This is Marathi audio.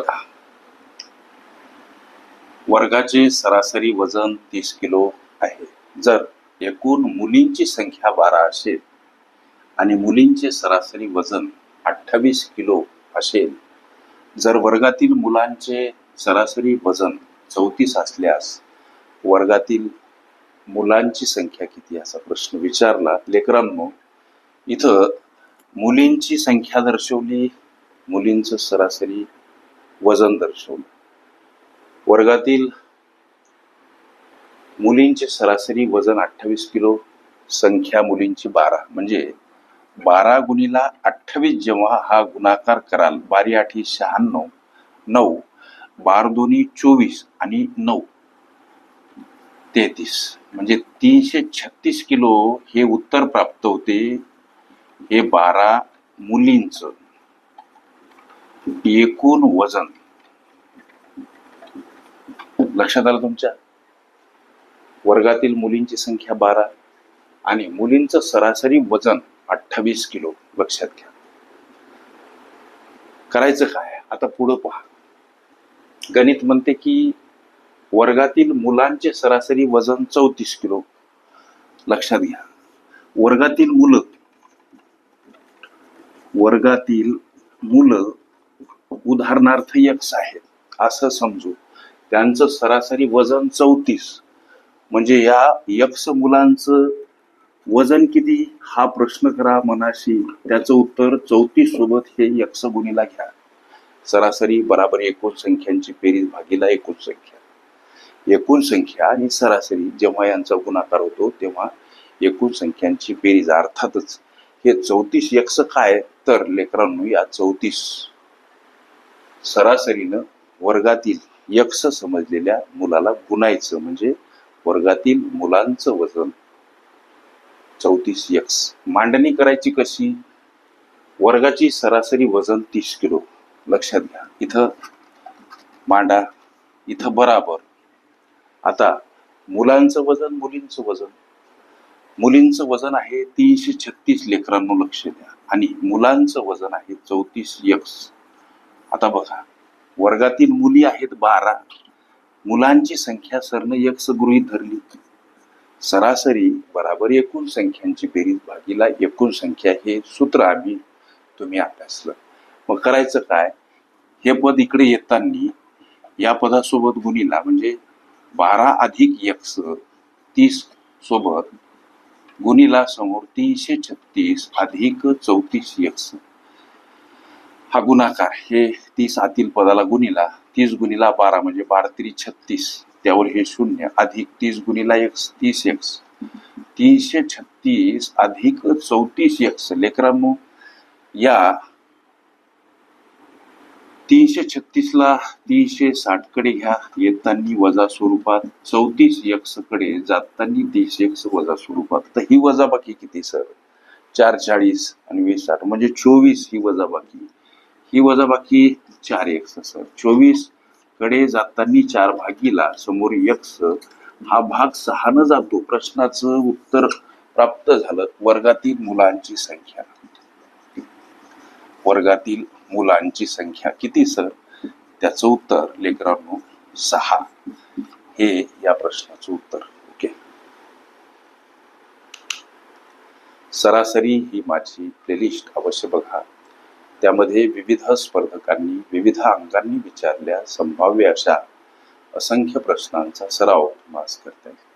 बघा. वर्गाचे सरासरी वजन तीस किलो आहे. जर एकूण मुलींची संख्या बारा असेल आणि मुलींचे सरासरी वजन अठ्ठावीस किलो असेल जर वर्गातील मुलांचे सरासरी वजन चौतीस असल्यास वर्गातील मुलांची संख्या किती असा प्रश्न विचारला. लेकरांनो इथं मुलींची संख्या दर्शवली मुलींचं सरासरी वजन दर्शवलं. वर्गातील मुलींचे सरासरी वजन अठ्ठावीस किलो संख्या मुलींची बारा. म्हणजे बारा गुणीला अठ्ठावीस जेव्हा हा गुणाकार कराल बारी आठी शहाण्णव नऊ. बार दोन्ही चोवीस आणि नऊ. तेहतीस. म्हणजे तीनशे छत्तीस किलो हे उत्तर प्राप्त होते. हे बारा मुलींचं. एकूण वजन. लक्षात आलं तुमच्या? वर्गातील मुलींची संख्या बारा आणि मुलींचं सरासरी वजन अठ्ठावीस किलो. लक्षात घ्या. करायचं काय? आता पुढं पहा. गणित म्हणते की वर्गातील मुलांचे सरासरी वजन चौतीस किलो. लक्षात घ्या. वर्गातील मुलं वर्गातील मुलं उदाहरणार्थ यक्ष आहेत असं समजू. त्यांचं सरासरी वजन चौतीस. म्हणजे या यक्ष मुलांचं वजन किती? हा प्रश्न करा मनाशी. त्याचं उत्तर चौतीस सोबत हे यक्ष गुणीला घ्या. सरासरी बराबर एकूण संख्यांची बेरीज भागीला एकूण संख्या. एकूण संख्या आणि सरासरी जेव्हा यांचा गुणाकार होतो तेव्हा एकूण संख्यांची बेरीज अर्थातच हे चौतीस यक्ष काय? तर लेकरांनो या चौतीस सरासरीनं वर्गातील यक्स समजलेल्या मुलाला गुणायचं म्हणजे वर्गातील मुलांचं वजन चौतीस यक्स मांडणी करायची कशी? वर्गाची सरासरी वजन तीस किलो. लक्षात घ्या. इथं मांडा इथं बराबर. आता मुलांचं वजन मुलींचं वजन. मुलींचं वजन आहे तीनशे छत्तीस लेकरांनो लक्ष द्या. आणि मुलांचं वजन आहे चौतीस यक्स आता बघा वर्गातील मुली आहेत बारा. मुलांची संख्या सरनं यक्स गृहीत धरली. सरासरी बराबर एकूण संख्यांची बेरीज भागीला एकूण संख्या हे सूत्र आम्ही तुम्ही अभ्यासलं. मग करायचं काय? हे पद इकडे येताना या पदासोबत गुणीला म्हणजे बारा अधिक यक्स तीस सोबत गुणीला समोर तीनशे छत्तीस अधिक चौतीस यक्स हा गुणाकार हे तीस आतील पदाला गुणीला तीस गुणीला बारा म्हणजे बारा तरी छत्तीस. त्यावर हे शून्य अधिक तीस गुणीला एक्स तीस एक्स. तीनशे छत्तीस अधिक चौतीस एक्स. लेकरांनो या तीनशे छत्तीस ला तीनशे साठकडे घ्या. येताना वजा स्वरूपात चौतीस एक्सकडे जाताना तीस एक्स वजा स्वरूपात. तर ही वजाबाकी किती सर? चार चाळीस आणि वीस साठ. म्हणजे चोवीस ही वजाबाकी. ही वजाबाकी चार एक्स सर. चोवीसकडे जाताना चार भागीला समोर यक्स हा भाग सहानं जातो. प्रश्नाचं उत्तर प्राप्त झालं. वर्गातील मुलांची संख्या. वर्गातील मुलांची संख्या किती सर? त्याचं उत्तर लेकरांनो सहा. हे या प्रश्नाचं उत्तर. ओके. सरासरी ही माझी प्लेलिस्ट अवश्य बघा. त्यामध्ये विविध स्पर्धकांनी विविध अंगांनी विचारल्या संभाव्य अशा असंख्य प्रश्नांचा सराव मास करता येईल